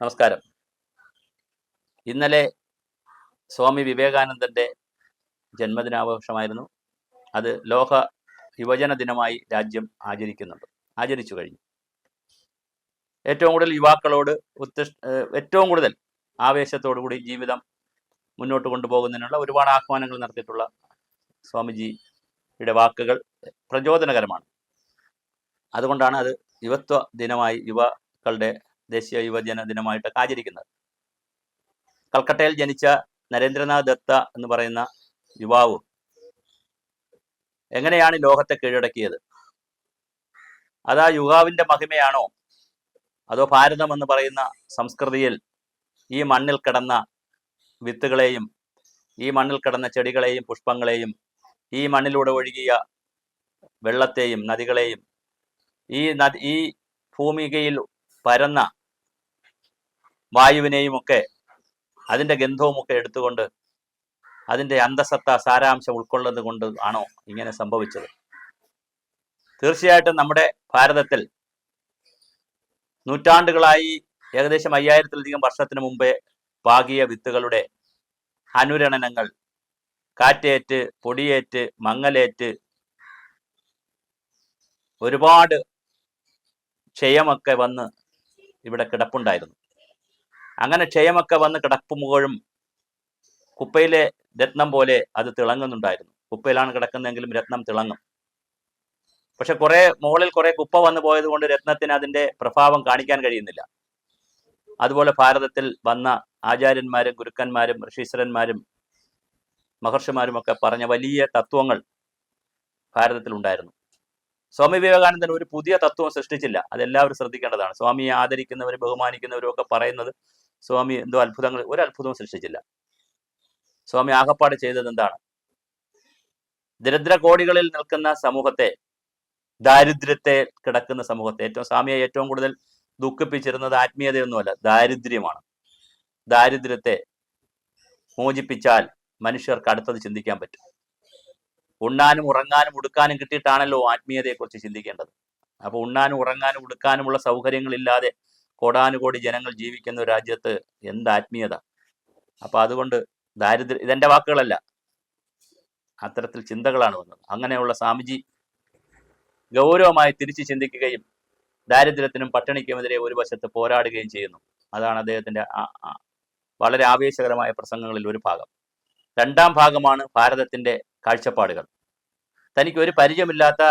നമസ്കാരം. ഇന്നലെ സ്വാമി വിവേകാനന്ദന്റെ ജന്മദിനാഘോഷമായിരുന്നു. അത് ലോക യുവജന ദിനമായി രാജ്യം ആചരിക്കുന്നുണ്ട്. ആചരിച്ചു കഴിഞ്ഞു. ഏറ്റവും കൂടുതൽ യുവാക്കളോട് ഉത്തിഷ് ഏറ്റവും കൂടുതൽ ആവേശത്തോടു കൂടി ജീവിതം മുന്നോട്ട് കൊണ്ടുപോകുന്നതിനുള്ള ഒരുപാട് ആഹ്വാനങ്ങൾ നടത്തിയിട്ടുള്ള സ്വാമിജിയുടെ വാക്കുകൾ പ്രചോദനകരമാണ്. അതുകൊണ്ടാണ് അത് യുവത്വ ദിനമായി യുവാക്കളുടെ ദേശീയ യുവജന ദിനമായിട്ടൊക്കെ ആചരിക്കുന്നത്. കൽക്കട്ടയിൽ ജനിച്ച നരേന്ദ്രനാഥ് ദത്ത എന്ന് പറയുന്ന യുവാവ് എങ്ങനെയാണ് ലോകത്തെ കീഴടക്കിയത്? അത് യുവാവിന്റെ മഹിമയാണോ? അതോ ഭാരതം എന്ന് പറയുന്ന സംസ്കൃതിയിൽ ഈ മണ്ണിൽ കിടന്ന വിത്തുകളെയും ഈ മണ്ണിൽ കിടന്ന ചെടികളെയും പുഷ്പങ്ങളെയും ഈ മണ്ണിലൂടെ ഒഴുകിയ വെള്ളത്തെയും നദികളെയും ഈ നദി ഈ ഭൂമികയിൽ പരന്ന വായുവിനെയും ഒക്കെ അതിന്റെ ഗന്ധവുമൊക്കെ എടുത്തുകൊണ്ട് അതിന്റെ അന്തസത്ത സാരാംശം ഉൾക്കൊള്ളുന്നത് കൊണ്ട് ആണോ ഇങ്ങനെ സംഭവിച്ചത്? തീർച്ചയായിട്ടും നമ്മുടെ ഭാരതത്തിൽ നൂറ്റാണ്ടുകളായി ഏകദേശം അയ്യായിരത്തിലധികം വർഷത്തിന് മുമ്പേ പാകിയ വിത്തുകളുടെ അനുരണനങ്ങൾ കാറ്റേറ്റ് പൊടിയേറ്റ് മങ്ങലേറ്റ് ഒരുപാട് ക്ഷയമൊക്കെ വന്ന് ഇവിടെ കിടപ്പുണ്ടായിരുന്നു. അങ്ങനെ ക്ഷയമൊക്കെ വന്ന് കിടക്കുമ്പോഴും കുപ്പയിലെ രത്നം പോലെ അത് തിളങ്ങുന്നുണ്ടായിരുന്നു. കുപ്പയിലാണ് കിടക്കുന്നതെങ്കിലും രത്നം തിളങ്ങും. പക്ഷെ കുറെ മുകളിൽ കുറെ കുപ്പ വന്നു പോയത് കൊണ്ട് രത്നത്തിന് അതിന്റെ പ്രഭാവം കാണിക്കാൻ കഴിയുന്നില്ല. അതുപോലെ ഭാരതത്തിൽ വന്ന ആചാര്യന്മാരും ഗുരുക്കന്മാരും ഋഷീശ്വരന്മാരും മഹർഷിമാരും ഒക്കെ പറഞ്ഞ വലിയ തത്വങ്ങൾ ഭാരതത്തിൽ ഉണ്ടായിരുന്നു. സ്വാമി വിവേകാനന്ദൻ ഒരു പുതിയ തത്വം സൃഷ്ടിച്ചില്ല. അതെല്ലാവരും ശ്രദ്ധിക്കേണ്ടതാണ്. സ്വാമിയെ ആദരിക്കുന്നവരും ബഹുമാനിക്കുന്നവരും ഒക്കെ പറയുന്നത് സ്വാമി എന്തോ അത്ഭുതങ്ങൾ ഒരു അത്ഭുതവും സൃഷ്ടിച്ചില്ല. സ്വാമി ആകപ്പാട് ചെയ്തത് എന്താണ്? ദരിദ്ര കോടികളിൽ നിൽക്കുന്ന സമൂഹത്തെ ദാരിദ്ര്യത്തെ കിടക്കുന്ന സമൂഹത്തെ ഏറ്റവും സ്വാമിയെ ഏറ്റവും കൂടുതൽ ദുഃഖിപ്പിച്ചിരുന്നത് ആത്മീയതയൊന്നുമല്ല ദാരിദ്ര്യമാണ്. ദാരിദ്ര്യത്തെ മോചിപ്പിച്ചാൽ മനുഷ്യർക്ക് അടുത്തത് ചിന്തിക്കാൻ പറ്റും. ഉണ്ണാനും ഉറങ്ങാനും ഉടുക്കാനും കിട്ടിയിട്ടാണല്ലോ ആത്മീയതയെക്കുറിച്ച് ചിന്തിക്കേണ്ടത്. അപ്പോൾ ഉണ്ണാനും ഉറങ്ങാനും ഉടുക്കാനുമുള്ള സൗകര്യങ്ങളില്ലാതെ കോടാനുകോടി ജനങ്ങൾ ജീവിക്കുന്ന ഒരു രാജ്യത്ത് എന്ത് ആത്മീയത? അപ്പൊ അതുകൊണ്ട് ദാരിദ്ര്യം ഇതെന്റെ വാക്കുകളല്ല. അത്തരത്തിൽ ചിന്തകളാണ് വന്നത്. അങ്ങനെയുള്ള സ്വാമിജി ഗൗരവമായി തിരിച്ചു ചിന്തിക്കുകയും ദാരിദ്ര്യത്തിനും പട്ടിണിക്കുമെതിരെ ഒരു വശത്ത് പോരാടുകയും ചെയ്യുന്നു. അതാണ് അദ്ദേഹത്തിന്റെ വളരെ ആവേശകരമായ പ്രസംഗങ്ങളിൽ ഒരു ഭാഗം. രണ്ടാം ഭാഗമാണ് ഭാരതത്തിന്റെ കാഴ്ചപ്പാടുകൾ. തനിക്ക് ഒരു പരിചയമില്ലാത്ത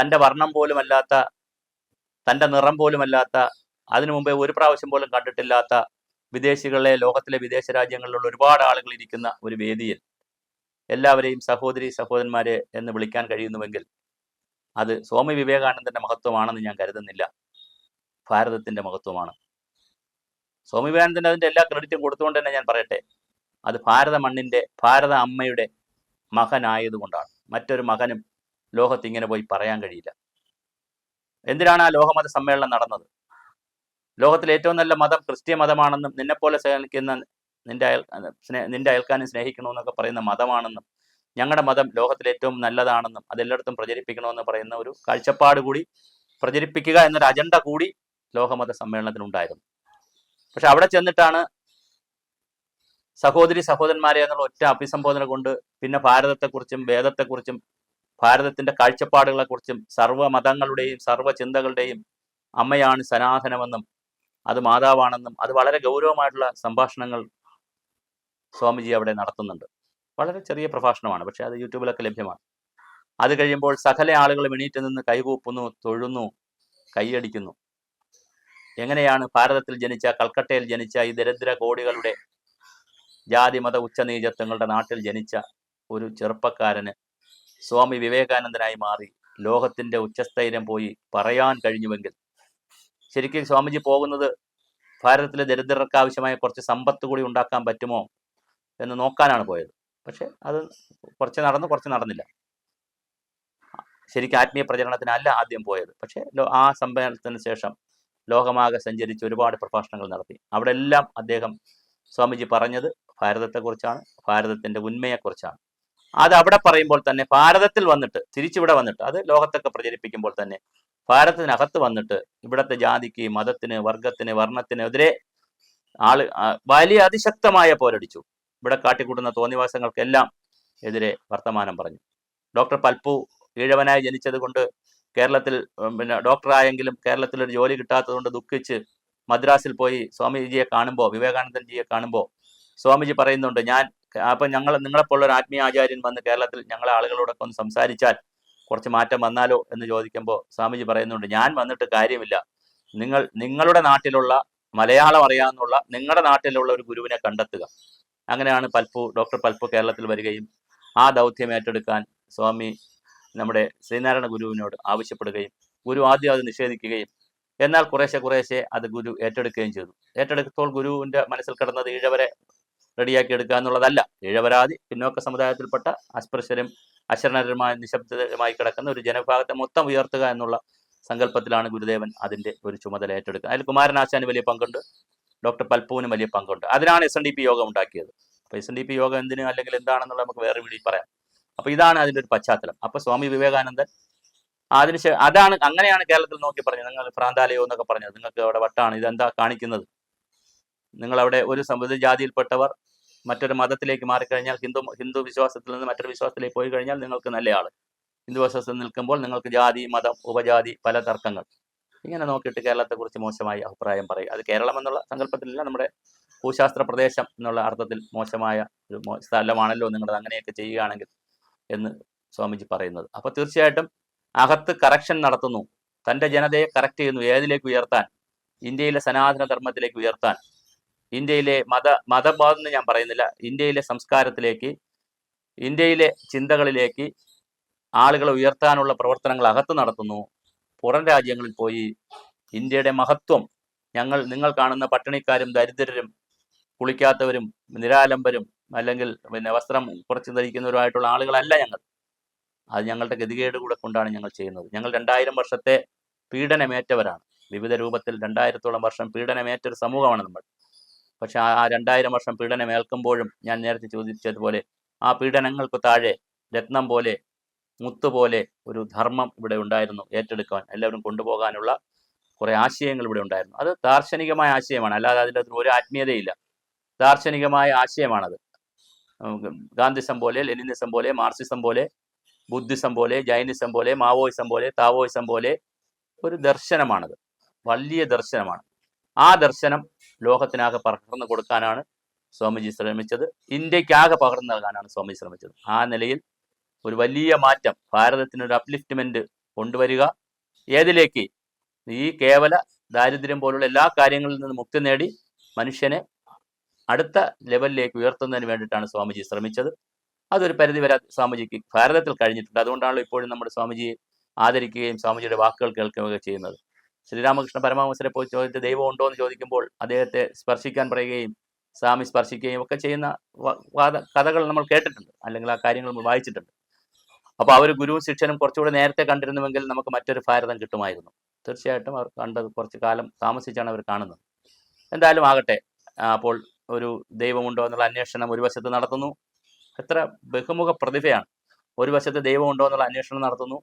തന്റെ വർണം പോലുമല്ലാത്ത തന്റെ നിറം പോലുമല്ലാത്ത അതിനു മുമ്പേ ഒരു പ്രാവശ്യം പോലും കണ്ടിട്ടില്ലാത്ത വിദേശികളെ ലോകത്തിലെ വിദേശ രാജ്യങ്ങളിലുള്ള ഒരുപാട് ആളുകൾ ഇരിക്കുന്ന ഒരു വേദിയിൽ എല്ലാവരെയും സഹോദരി സഹോദരന്മാരെ എന്ന് വിളിക്കാൻ കഴിയുന്നുവെങ്കിൽ അത് സ്വാമി വിവേകാനന്ദന്റെ മഹത്വമാണെന്ന് ഞാൻ കരുതുന്നില്ല. ഭാരതത്തിന്റെ മഹത്വമാണ്. സ്വാമി വിവേകാനന്ദൻ അതിന്റെ എല്ലാ ക്രെഡിറ്റും കൊടുത്തുകൊണ്ട് തന്നെ ഞാൻ പറയട്ടെ അത് ഭാരത മണ്ണിന്റെ ഭാരത അമ്മയുടെ മകനായതുകൊണ്ടാണ്. മറ്റൊരു മകനും ലോകത്ത് ഇങ്ങനെ പോയി പറയാൻ കഴിയില്ല. എന്തിനാണ് ആ ലോകമത സമ്മേളനം നടന്നത്? ലോകത്തിലെ ഏറ്റവും നല്ല മതം ക്രിസ്ത്യ മതമാണെന്നും നിന്നെപ്പോലെ സ്നേഹിക്കുന്ന നിന്റെ അയൽ സ്നേ- നിന്റെ അയൽക്കാനും സ്നേഹിക്കണമെന്നൊക്കെ പറയുന്ന മതമാണെന്നും ഞങ്ങളുടെ മതം ലോകത്തിലെ ഏറ്റവും നല്ലതാണെന്നും അതെല്ലായിടത്തും പ്രചരിപ്പിക്കണമെന്ന് പറയുന്ന ഒരു കാഴ്ചപ്പാട് കൂടി പ്രചരിപ്പിക്കുക എന്നൊരു അജണ്ട കൂടി ലോകമത സമ്മേളനത്തിനുണ്ടായിരുന്നു പക്ഷെ അവിടെ ചെന്നിട്ടാണ് സഹോദരി സഹോദരന്മാരെ എന്നുള്ള ഒറ്റ അഭിസംബോധന കൊണ്ട് പിന്നെ ഭാരതത്തെക്കുറിച്ചും വേദത്തെക്കുറിച്ചും ഭാരതത്തിന്റെ കാഴ്ചപ്പാടുകളെക്കുറിച്ചും സർവ മതങ്ങളുടെയും സർവ ചിന്തകളുടെയും അമ്മയാണ് സനാതനമെന്നും അത് മാതാവാണെന്നും അത് വളരെ ഗൗരവമായിട്ടുള്ള സംഭാഷണങ്ങൾ സ്വാമിജി അവിടെ നടത്തുന്നുണ്ട്. വളരെ ചെറിയ പ്രഭാഷണമാണ് പക്ഷെ അത് യൂട്യൂബിലൊക്കെ ലഭ്യമാണ്. അത് കഴിയുമ്പോൾ സകല ആളുകൾ എണീറ്റ് നിന്ന് കൈകൂപ്പുന്നു തൊഴുന്നു കൈയടിക്കുന്നു. എങ്ങനെയാണ് ഭാരതത്തിൽ ജനിച്ച കൽക്കട്ടയിൽ ജനിച്ച ഈ ദരിദ്ര കോടികളുടെ ജാതി മത ഉച്ചനീചത്വങ്ങളുടെ നാട്ടിൽ ജനിച്ച ഒരു ചെറുപ്പക്കാരന് സ്വാമി വിവേകാനന്ദനായി മാറി ലോകത്തിന്റെ ഉച്ചസ്ഥൈര്യം പോയി പറയാൻ കഴിഞ്ഞുവെങ്കിൽ ശരിക്കും സ്വാമിജി പോകുന്നത് ഭാരതത്തിലെ ദരിദ്രർക്ക് ആവശ്യമായ കുറച്ച് സമ്പത്ത് കൂടി ഉണ്ടാക്കാൻ പറ്റുമോ എന്ന് നോക്കാനാണ് പോയത്. പക്ഷെ അത് കുറച്ച് നടന്നു കുറച്ച് നടന്നില്ല. ശരിക്കും ആത്മീയ പ്രചരണത്തിനല്ല ആദ്യം പോയത്. പക്ഷെ ആ സമ്മേളനത്തിന് ശേഷം ലോകമാകെ സഞ്ചരിച്ച് ഒരുപാട് പ്രഭാഷണങ്ങൾ നടത്തി. അവിടെ എല്ലാം അദ്ദേഹം സ്വാമിജി പറഞ്ഞത് ഭാരതത്തെക്കുറിച്ചാണ് ഭാരതത്തിന്റെ ഉന്മയെക്കുറിച്ചാണ്. അത് അവിടെ പറയുമ്പോൾ തന്നെ ഭാരതത്തിൽ വന്നിട്ട് തിരിച്ചിവിടെ വന്നിട്ട് അത് ലോകത്തൊക്കെ പ്രചരിപ്പിക്കുമ്പോൾ തന്നെ ഭാരതത്തിനകത്ത് വന്നിട്ട് ഇവിടുത്തെ ജാതിക്ക് മതത്തിന് വർഗത്തിന് വർണത്തിനെതിരെ ആൾ വലിയ അതിശക്തമായ പോരടിച്ചു. ഇവിടെ കാട്ടിക്കൂട്ടുന്ന തോന്നിവാസങ്ങൾക്കെല്ലാം എതിരെ വർത്തമാനം പറഞ്ഞു. ഡോക്ടർ പൽപ്പു ഈഴവനായി ജനിച്ചത് കൊണ്ട് കേരളത്തിൽ പിന്നെ ഡോക്ടറായെങ്കിലും കേരളത്തിൽ ഒരു ജോലി കിട്ടാത്തത് കൊണ്ട് ദുഃഖിച്ച് മദ്രാസിൽ പോയി സ്വാമിജിയെ കാണുമ്പോൾ വിവേകാനന്ദൻജിയെ കാണുമ്പോൾ സ്വാമിജി പറയുന്നുണ്ട് ഞാൻ അപ്പൊ ഞങ്ങൾ നിങ്ങളെപ്പോലുള്ള ഒരു ആത്മീയ ആചാര്യൻ വന്ന് കേരളത്തിൽ ഞങ്ങളെ ആളുകളോടൊക്കെ ഒന്ന് സംസാരിച്ചാൽ കുറച്ച് മാറ്റം വന്നാലോ എന്ന് ചോദിക്കുമ്പോൾ സ്വാമിജി പറയുന്നുണ്ട് ഞാൻ വന്നിട്ട് കാര്യമില്ല. നിങ്ങൾ നിങ്ങളുടെ നാട്ടിലുള്ള മലയാളം അറിയാമെന്നുള്ള നിങ്ങളുടെ നാട്ടിലുള്ള ഒരു ഗുരുവിനെ കണ്ടെത്തുക. അങ്ങനെയാണ് പൽപ്പു ഡോക്ടർ പൽപ്പു കേരളത്തിൽ വരികയും ആ ദൗത്യം ഏറ്റെടുക്കാൻ സ്വാമി നമ്മുടെ ശ്രീനാരായണ ഗുരുവിനോട് ആവശ്യപ്പെടുകയും ഗുരു ആദ്യം അത് നിഷേധിക്കുകയും എന്നാൽ കുറേശ്ശെ കുറേശ്ശെ അത് ഗുരു ഏറ്റെടുക്കുകയും ചെയ്തു. ഏറ്റെടുത്തപ്പോൾ ഗുരുവിന്റെ മനസ്സിൽ കിടന്നത് ഈഴവരെ റെഡിയാക്കി എടുക്കുക എന്നുള്ളതല്ല. ഈഴവരാതി പിന്നോക്ക സമുദായത്തിൽപ്പെട്ട അസ്പൃശ്യരും അശരണരുമായ നിശബ്ദമായി കിടക്കുന്ന ഒരു ജനവിഭാഗത്തെ മൊത്തം ഉയർത്തുക എന്നുള്ള സങ്കല്പത്തിലാണ് ഗുരുദേവൻ അതിന്റെ ഒരു ചുമതല ഏറ്റെടുക്കുക അതിൽ കുമാരനാശാന് വലിയ പങ്കുണ്ട് ഡോക്ടർ പൽപ്പുവിനും വലിയ പങ്കുണ്ട്. അതിനാണ് എസ് എൻ ഡി പി യോഗം ഉണ്ടാക്കിയത്. അപ്പോൾ എസ് എൻ ഡി പി യോഗം എന്തിന് അല്ലെങ്കിൽ എന്താണെന്നുള്ള നമുക്ക് വേറെ വീട്ടിൽ പറയാം. അപ്പോൾ ഇതാണ് അതിന്റെ ഒരു പശ്ചാത്തലം. അപ്പോൾ സ്വാമി വിവേകാനന്ദൻ അതിനുശേഷം അതാണ് അങ്ങനെയാണ് കേരളത്തിൽ നോക്കി പറഞ്ഞത്. നിങ്ങൾ ഭ്രാന്താലയോ എന്നൊക്കെ പറഞ്ഞത്. നിങ്ങൾക്ക് അവിടെ വട്ടാണ് ഇതെന്താ കാണിക്കുന്നത്? നിങ്ങൾ അവിടെ ഒരു സമുദ്ര ജാതിയിൽപ്പെട്ടവർ മറ്റൊരു മതത്തിലേക്ക് മാറിക്കഴിഞ്ഞാൽ ഹിന്ദു ഹിന്ദു വിശ്വാസത്തിൽ നിന്ന് മറ്റൊരു വിശ്വാസത്തിലേക്ക് പോയി കഴിഞ്ഞാൽ നിങ്ങൾക്ക് നല്ല ആൾ. ഹിന്ദു വിശ്വാസത്തിൽ നിൽക്കുമ്പോൾ നിങ്ങൾക്ക് ജാതി മതം ഉപജാതി പല തർക്കങ്ങൾ. ഇങ്ങനെ നോക്കിയിട്ട് കേരളത്തെക്കുറിച്ച് മോശമായി അഭിപ്രായം പറയും. അത് കേരളം എന്നുള്ള സങ്കല്പത്തിലല്ല നമ്മുടെ ഭൂശാസ്ത്ര പ്രദേശം എന്നുള്ള അർത്ഥത്തിൽ മോശമായ ഒരു സ്ഥലമാണല്ലോ നിങ്ങളത് അങ്ങനെയൊക്കെ ചെയ്യുകയാണെങ്കിൽ എന്ന് സ്വാമിജി പറയുന്നത്. അപ്പോൾ തീർച്ചയായിട്ടും അകത്ത് കറക്ഷൻ നടത്തുന്നു. തന്റെ ജനതയെ കറക്റ്റ് ചെയ്യുന്നു. ഏതിലേക്ക് ഉയർത്താൻ? ഇന്ത്യയിലെ സനാതന ധർമ്മത്തിലേക്ക് ഉയർത്താൻ. ഇന്ത്യയിലെ മത മതബോധം എന്ന് ഞാൻ പറയുന്നില്ല. ഇന്ത്യയിലെ സംസ്കാരത്തിലേക്ക് ഇന്ത്യയിലെ ചിന്തകളിലേക്ക് ആളുകളെ ഉയർത്താനുള്ള പ്രവർത്തനങ്ങൾ അകത്ത് നടത്തുന്നു. പുറം രാജ്യങ്ങളിൽ പോയി ഇന്ത്യയുടെ മഹത്വം ഞങ്ങൾ നിങ്ങൾ കാണുന്ന പട്ടിണിക്കാരും ദരിദ്രരും കുളിക്കാത്തവരും നിരാലംബരും അല്ലെങ്കിൽ പിന്നെ വസ്ത്രം കുറച്ച് ധരിക്കുന്നവരുമായിട്ടുള്ള ആളുകളല്ല ഞങ്ങൾ. അത് ഞങ്ങളുടെ ഗതികേട് കൂടെ കൊണ്ടാണ് ഞങ്ങൾ ചെയ്യുന്നത്. ഞങ്ങൾ രണ്ടായിരം വർഷത്തെ പീഡനമേറ്റവരാണ്. വിവിധ രൂപത്തിൽ രണ്ടായിരത്തോളം വർഷം പീഡനമേറ്റ ഒരു സമൂഹമാണ് നമ്മൾ. പക്ഷെ ആ രണ്ടായിരം വർഷം പീഡനം ഏൽക്കുമ്പോഴും ഞാൻ നേരത്തെ ചോദിച്ചതുപോലെ ആ പീഡനങ്ങൾക്ക് താഴെ രത്നം പോലെ മുത്തുപോലെ ഒരു ധർമ്മം ഇവിടെ ഉണ്ടായിരുന്നു ഏറ്റെടുക്കാൻ എല്ലാവരും കൊണ്ടുപോകാനുള്ള കുറെ ആശയങ്ങൾ ഇവിടെ ഉണ്ടായിരുന്നു. അത് ദാർശനികമായ ആശയമാണ് അല്ലാതെ അതിന്റെ ഒരു ആത്മീയതയില്ല. ദാർശനികമായ ആശയമാണത്. ഗാന്ധിസം പോലെ ലെനിനിസം പോലെ മാർസിസം പോലെ ബുദ്ധിസം പോലെ ജൈനിസം പോലെ മാവോയിസം പോലെ താവോയിസം പോലെ ഒരു ദർശനമാണത്. വലിയ ദർശനമാണ്. ആ ദർശനം ലോകത്തിനാകെ പകർന്നു കൊടുക്കാനാണ് സ്വാമിജി ശ്രമിച്ചത്. ഇന്ത്യക്കാകെ പകർന്നു നൽകാനാണ് സ്വാമിജി ശ്രമിച്ചത്. ആ നിലയിൽ ഒരു വലിയ മാറ്റം ഭാരതത്തിനൊരു അപ്ലിഫ്റ്റ്മെന്റ് കൊണ്ടുവരിക ഏതിലേക്ക്? ഈ കേവല ദാരിദ്ര്യം പോലുള്ള എല്ലാ കാര്യങ്ങളിൽ നിന്ന് മുക്തി നേടി മനുഷ്യനെ അടുത്ത ലെവലിലേക്ക് ഉയർത്തുന്നതിന് വേണ്ടിയിട്ടാണ് സ്വാമിജി ശ്രമിച്ചത്. അതൊരു പരിധി വരാ സ്വാമിജിക്ക് ഭാരതത്തിൽ കഴിഞ്ഞിട്ടുണ്ട്. അതുകൊണ്ടാണല്ലോ ഇപ്പോഴും നമ്മുടെ സ്വാമിജിയെ ആദരിക്കുകയും സ്വാമിജിയുടെ വാക്കുകൾ കേൾക്കുകയൊക്കെ ചെയ്യുന്നത്. ശ്രീരാമകൃഷ്ണ പരമഹംസരെ പോയി ചോദിച്ച് ദൈവം ഉണ്ടോ എന്ന് ചോദിക്കുമ്പോൾ അദ്ദേഹത്തെ സ്പർശിക്കാൻ പറയുകയും സ്വാമി സ്പർശിക്കുകയും ഒക്കെ ചെയ്യുന്ന കഥകൾ നമ്മൾ കേട്ടിട്ടുണ്ട്. അല്ലെങ്കിൽ ആ കാര്യങ്ങൾ നമ്മൾ വായിച്ചിട്ടുണ്ട്. അപ്പോൾ അവർ ഗുരുവും ശിക്ഷനും കുറച്ചുകൂടെ നേരത്തെ കണ്ടിരുന്നുവെങ്കിൽ നമുക്ക് മറ്റൊരു ഭാരതം കിട്ടുമായിരുന്നു. തീർച്ചയായിട്ടും അവർ കണ്ടത് കുറച്ച് കാലം താമസിച്ചാണ് അവർ കാണുന്നത്. എന്തായാലും ആകട്ടെ അപ്പോൾ ഒരു ദൈവമുണ്ടോ എന്നുള്ള അന്വേഷണം ഒരു വശത്ത് നടത്തുന്നു. എത്ര ബഹുമുഖ പ്രതിഭയാണ്. ഒരു വശത്ത് ദൈവമുണ്ടോ എന്നുള്ള അന്വേഷണം നടത്തുന്നു.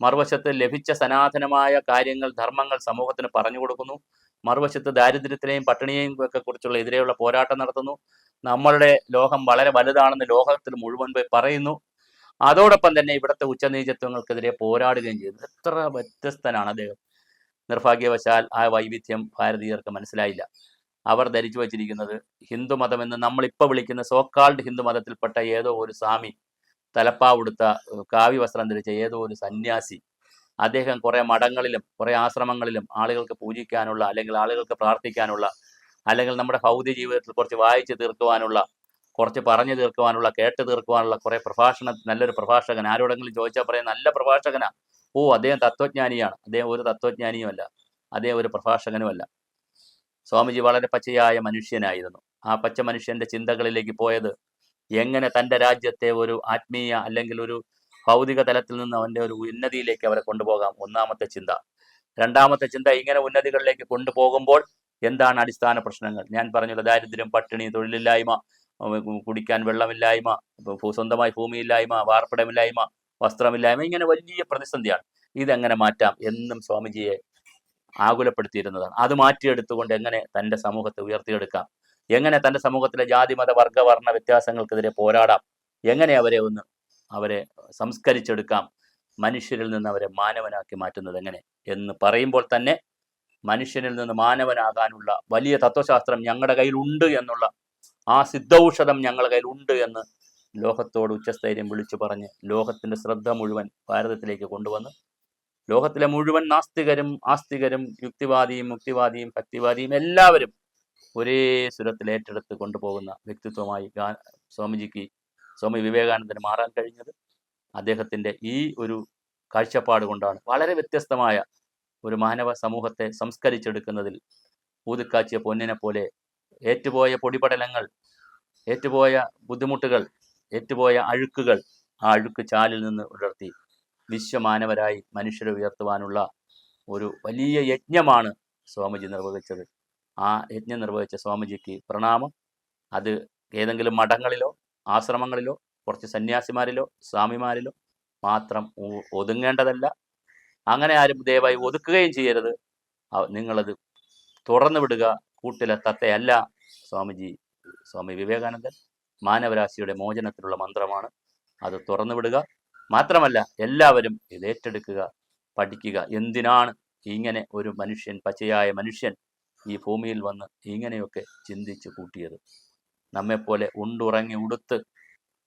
മറുവശത്ത് ലഭിച്ച സനാതനമായ കാര്യങ്ങൾ ധർമ്മങ്ങൾ സമൂഹത്തിന് പറഞ്ഞു കൊടുക്കുന്നു. മറുവശത്ത് ദാരിദ്ര്യത്തിനെയും പട്ടിണിയെയും ഒക്കെ കുറിച്ചുള്ള എതിരെയുള്ള പോരാട്ടം നടത്തുന്നു. നമ്മളുടെ ലോകം വളരെ വലുതാണെന്ന് ലോകത്തിൽ മുഴുവൻ പോയി പറയുന്നു. അതോടൊപ്പം തന്നെ ഇവിടുത്തെ ഉച്ചനീചത്വങ്ങൾക്കെതിരെ പോരാടുകയും ചെയ്യുന്നു എത്ര വ്യത്യസ്തനാണ് അദ്ദേഹം. നിർഭാഗ്യവശാൽ ആ വൈവിധ്യം ഭാരതീയർക്ക് മനസ്സിലായില്ല. അവർ ധരിച്ചു വച്ചിരിക്കുന്നത് ഹിന്ദുമതം എന്ന് നമ്മളിപ്പോൾ വിളിക്കുന്ന സോക്കാൾഡ് ഹിന്ദുമതത്തിൽപ്പെട്ട ഏതോ ഒരു സ്വാമി തലപ്പാവുടുത്ത കാവി കാവ്യ വസ്ത്രം ധരിച്ച ഏതോ ഒരു സന്യാസി. അദ്ദേഹം കുറെ മഠങ്ങളിലും കുറെ ആശ്രമങ്ങളിലും ആളുകൾക്ക് പൂജിക്കാനുള്ള അല്ലെങ്കിൽ ആളുകൾക്ക് പ്രാർത്ഥിക്കാനുള്ള അല്ലെങ്കിൽ നമ്മുടെ ഭൗതിക ജീവിതത്തിൽ കുറച്ച് വായിച്ച് തീർക്കുവാനുള്ള കുറച്ച് പറഞ്ഞു തീർക്കുവാനുള്ള കേട്ട് തീർക്കുവാനുള്ള കുറെ പ്രഭാഷണ നല്ലൊരു പ്രഭാഷകൻ. ആരോടെങ്കിലും ചോദിച്ചാൽ പറയാം നല്ല പ്രഭാഷകനാ. ഓ അദ്ദേഹം തത്വജ്ഞാനിയാണ്. അദ്ദേഹം ഒരു തത്വജ്ഞാനിയുമല്ല. അദ്ദേഹം ഒരു പ്രഭാഷകനുമല്ല. സ്വാമിജി വളരെ പച്ചയായ മനുഷ്യനായിരുന്നു. ആ പച്ച മനുഷ്യന്റെ ചിന്തകളിലേക്ക് പോയത് എങ്ങനെ തന്റെ രാജ്യത്തെ ഒരു ആത്മീയ അല്ലെങ്കിൽ ഒരു ഭൗതിക തലത്തിൽ നിന്ന് അവന്റെ ഒരു ഉന്നതിയിലേക്ക് അവരെ കൊണ്ടുപോകാം? ഒന്നാമത്തെ ചിന്ത. രണ്ടാമത്തെ ചിന്ത ഇങ്ങനെ ഉന്നതികളിലേക്ക് കൊണ്ടുപോകുമ്പോൾ എന്താണ് അടിസ്ഥാന പ്രശ്നങ്ങൾ? ഞാൻ പറഞ്ഞത് ദാരിദ്ര്യം പട്ടിണി തൊഴിലില്ലായ്മ കുടിക്കാൻ വെള്ളമില്ലായ്മ സ്വന്തമായി ഭൂമിയില്ലായ്മ വാർപ്പിടമില്ലായ്മ വസ്ത്രമില്ലായ്മ ഇങ്ങനെ വലിയ പ്രതിസന്ധിയാണ്. ഇതെങ്ങനെ മാറ്റാം എന്നും സ്വാമിജിയെ ആകുലപ്പെടുത്തിയിരുന്നതാണ്. അത് മാറ്റിയെടുത്തുകൊണ്ട് എങ്ങനെ തന്റെ സമൂഹത്തെ ഉയർത്തിയെടുക്കാം? എങ്ങനെ തന്റെ സമൂഹത്തിലെ ജാതി മത വർഗ വ്യത്യാസങ്ങൾക്കെതിരെ പോരാടാം? എങ്ങനെ അവരെ ഒന്ന് അവരെ സംസ്കരിച്ചെടുക്കാം? മനുഷ്യരിൽ നിന്ന് അവരെ മാനവനാക്കി മാറ്റുന്നത് എങ്ങനെ? എന്ന് പറയുമ്പോൾ തന്നെ മനുഷ്യനിൽ നിന്ന് മാനവനാകാനുള്ള വലിയ തത്വശാസ്ത്രം ഞങ്ങളുടെ കയ്യിലുണ്ട് എന്നുള്ള ആ സിദ്ധൌഷധം ഞങ്ങളുടെ കയ്യിലുണ്ട് എന്ന് ലോകത്തോട് ഉച്ചസ്ഥൈര്യം വിളിച്ചു പറഞ്ഞ് ലോകത്തിന്റെ ശ്രദ്ധ മുഴുവൻ ഭാരതത്തിലേക്ക് കൊണ്ടുവന്ന് ലോകത്തിലെ മുഴുവൻ നാസ്തികരും ആസ്തികരും യുക്തിവാദിയും മുക്തിവാദിയും ഭക്തിവാദിയും എല്ലാവരും ഒരേ സ്വരത്തിൽ ഏറ്റെടുത്ത് കൊണ്ടുപോകുന്ന വ്യക്തിത്വമായി സ്വാമിജിക്ക് സ്വാമി വിവേകാനന്ദന് മാറാൻ കഴിഞ്ഞത് അദ്ദേഹത്തിന്റെ ഈ ഒരു കാഴ്ചപ്പാട് കൊണ്ടാണ്. വളരെ വ്യത്യസ്തമായ ഒരു മാനവ സമൂഹത്തെ സംസ്കരിച്ചെടുക്കുന്നതിൽ ഊതിക്കാച്ചിയ പൊന്നിനെ പോലെ ഏറ്റുപോയ പൊടിപടലങ്ങൾ ഏറ്റുപോയ ബുദ്ധിമുട്ടുകൾ ഏറ്റുപോയ അഴുക്കുകൾ ആ അഴുക്ക് ചാലിൽ നിന്ന് ഉയർത്തി വിശ്വമാനവരായി മനുഷ്യരെ ഉയർത്തുവാനുള്ള ഒരു വലിയ യജ്ഞമാണ് സ്വാമിജി നിർവഹിച്ചത്. ആ യജ്ഞം നിർവഹിച്ച സ്വാമിജിക്ക് പ്രണാമം. അത് ഏതെങ്കിലും മഠങ്ങളിലോ ആശ്രമങ്ങളിലോ കുറച്ച് സന്യാസിമാരിലോ സ്വാമിമാരിലോ മാത്രം ഒതുങ്ങേണ്ടതല്ല. അങ്ങനെ ആരും ദയവായി ഒതുക്കുകയും ചെയ്യരുത്. നിങ്ങളത് തുറന്നു വിടുക. കൂട്ടിലെ തത്തയല്ല സ്വാമിജി. സ്വാമി വിവേകാനന്ദൻ മാനവരാശിയുടെ മോചനത്തിനുള്ള മന്ത്രമാണ്. അത് തുറന്നു വിടുക. മാത്രമല്ല എല്ലാവരും ഇത് ഏറ്റെടുക്കുക പഠിക്കുക. എന്തിനാണ് ഇങ്ങനെ ഒരു മനുഷ്യൻ പച്ചയായ മനുഷ്യൻ ഈ ഭൂമിയിൽ വന്ന് ഇങ്ങനെയൊക്കെ ചിന്തിച്ചു കൂട്ടിയത്. നമ്മെപ്പോലെ ഉണ്ടുറങ്ങി ഉടുത്ത്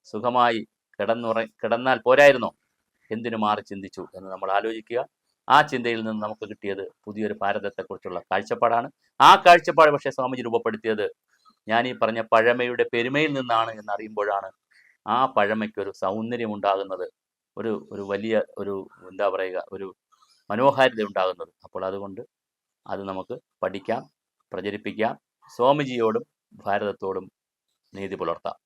സുഖമായി കിടന്നുറ കിടന്നാൽ പോരായിരുന്നോ? എന്തിനു മാറി ചിന്തിച്ചു എന്ന് നമ്മൾ ആലോചിക്കുക. ആ ചിന്തയിൽ നിന്ന് നമുക്ക് കിട്ടിയത് പുതിയൊരു ഭാരതത്തെക്കുറിച്ചുള്ള കാഴ്ചപ്പാടാണ്. ആ കാഴ്ചപ്പാട് പക്ഷേ സ്വാമിജി രൂപപ്പെടുത്തിയത് ഞാൻ ഈ പറഞ്ഞ പഴമയുടെ പെരുമയിൽ നിന്നാണ് എന്നറിയുമ്പോഴാണ്. ആ പഴമയ്ക്കൊരു സൗന്ദര്യം ഉണ്ടാകുന്നത് ഒരു ഒരു വലിയ ഒരു എന്താ പറയുക ഒരു മനോഹാരിത ഉണ്ടാകുന്നത്. അപ്പോൾ അതുകൊണ്ട് അത് നമുക്ക് പഠിക്കാം പ്രചരിപ്പിക്കാം. സ്വാമിജിയോടും ഭാരതത്തോടും നീതി പുലർത്താം.